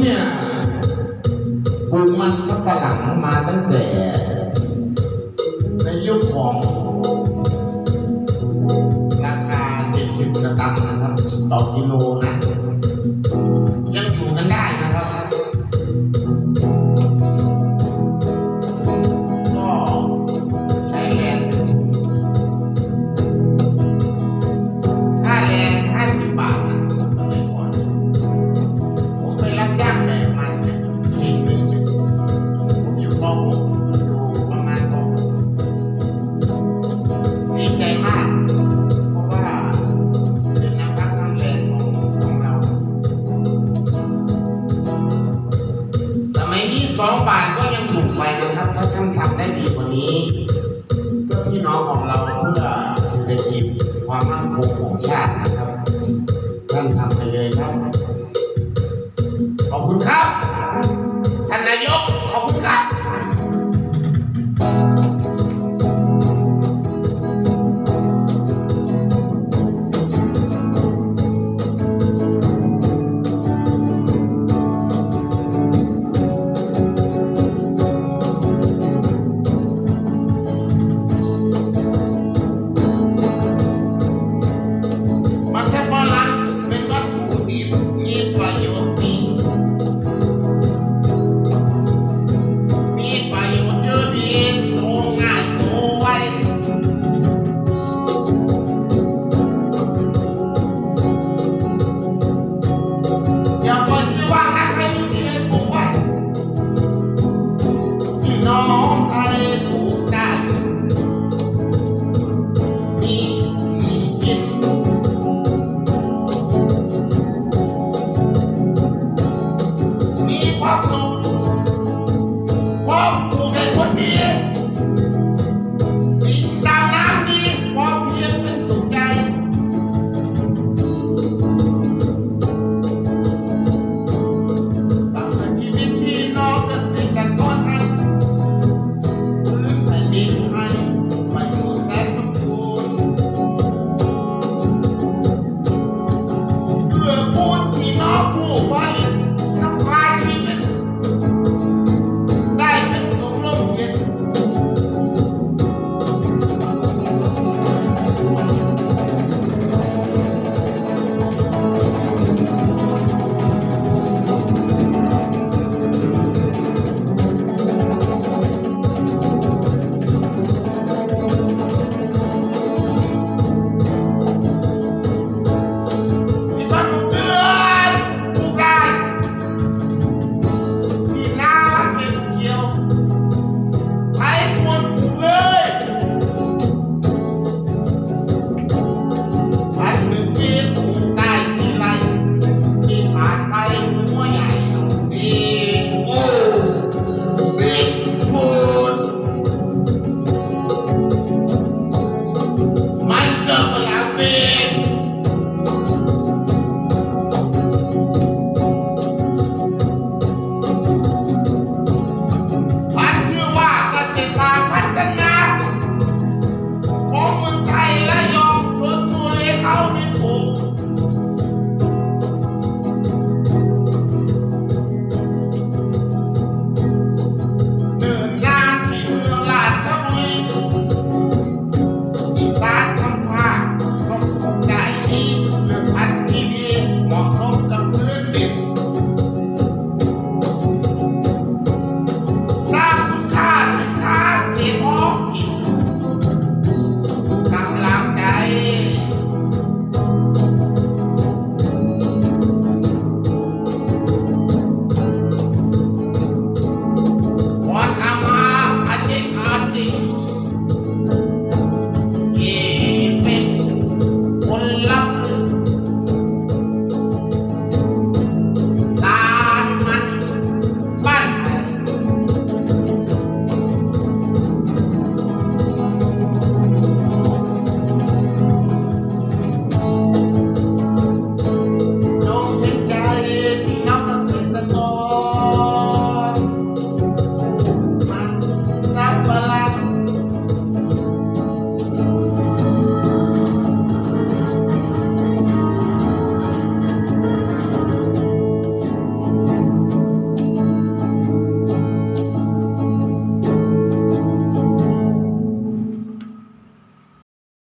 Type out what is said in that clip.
เนี่ยปูมันสับปะหลังมาตั้งแต่ ในยุคของ ราคา70สตางค์นะครับ ต่อกิโลนะ ไปนะครับถ้าท่านทำได้ดีกว่านี้เพื่อพี่น้องของเราเพื่อเศรษฐกิจความมั่นคงของชาติ